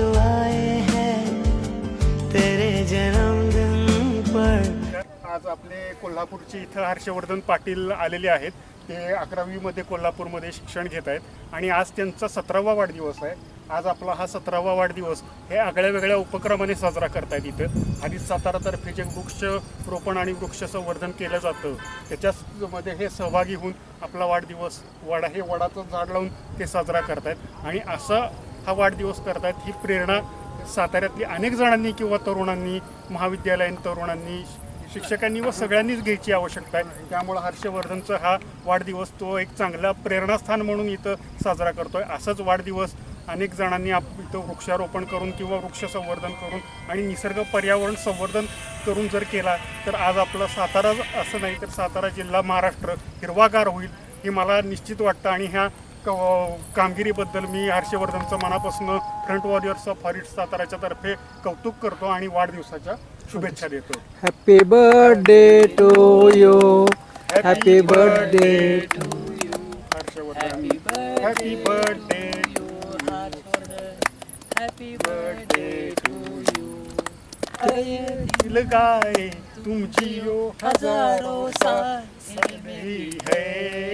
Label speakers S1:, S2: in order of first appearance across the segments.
S1: दुआएं तेरे जन्मदिन पर।
S2: आज आपले कोल्हापूरचे इथं हर्षवर्धन पाटील आलेले आहेत. ते अकरावीमध्ये कोल्हापूरमध्ये शिक्षण घेत आहेत. आणि आज त्यांचा सतरावा वाढदिवस आहे. आज आपला हा सतरावा वाढदिवस हे आगळ्या वेगळ्या उपक्रमाने साजरा करतायत इथं. आणि सातारातर्फे जे वृक्ष रोपण आणि वृक्ष संवर्धन केलं जातं त्याच्यामध्ये हे सहभागी होऊन आपला वाढदिवस वडा हे वडाचं झाड लावून ते साजरा करतायत. आणि असं हा वाढदिवस करतात. ही प्रेरणा साताऱ्यातली अनेक जणांनी किंवा तरुणांनी महाविद्यालयीन तरुणांनी शिक्षकांनी व सगळ्यांनीच घ्यायची आवश्यकता आहे. त्यामुळं हर्षवर्धनचा हा वाढदिवस तो एक चांगला प्रेरणास्थान म्हणून इथं साजरा करतोय. असाच वाढदिवस अनेक जणांनी आप इथं वृक्षारोपण करून किंवा वृक्ष संवर्धन करून आणि निसर्ग पर्यावरण संवर्धन करून जर केला तर आज आपला सातारा असं नाही तर सातारा जिल्हा महाराष्ट्र हिरवागार होईल हे मला निश्चित वाटतं. आणि ह्या क- कामगिरीबद्दल मी हर्षवर्धनचं मनापासून फ्रंट वॉरियर्स ऑफ फॉरेस्ट साताराच्या तर्फे कौतुक करतो आणि वाढदिवसाच्या शुभेच्छा देतो.
S3: Happy birthday to you
S2: happy birthday to Harshvardhan
S3: happy birthday happy birthday to दिल
S2: गाए तुमची यो हजारों साल ही है।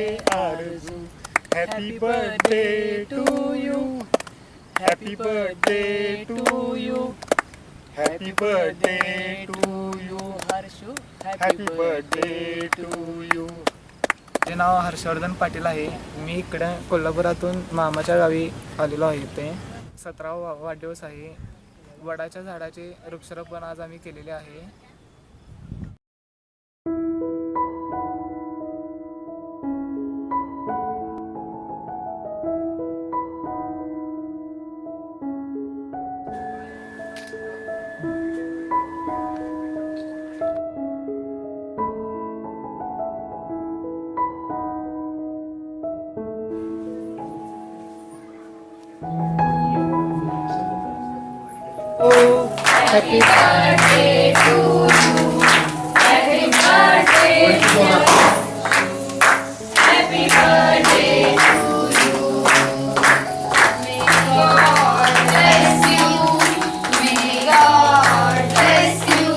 S2: Happy birthday to you
S3: happy birthday to you
S2: happy birthday to you
S3: Harshu happy birthday
S2: to you माझे
S4: नाव हर्षवर्धन पाटील आहे मी इकडं कोल्हापुरातून मामाच्या गावी आलेलो आहे. इथे सतरावा वा- वाढदिवस आहे. वडाच्या झाडाचे वृक्षारोपण आज आम्ही केलेले आहे.
S3: Happy birthday to
S5: you. Happy birthday to you. Happy birthday to you. May God bless you. May God bless you.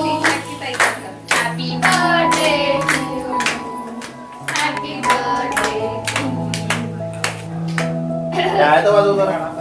S5: Happy birthday to you. Happy birthday to
S6: you.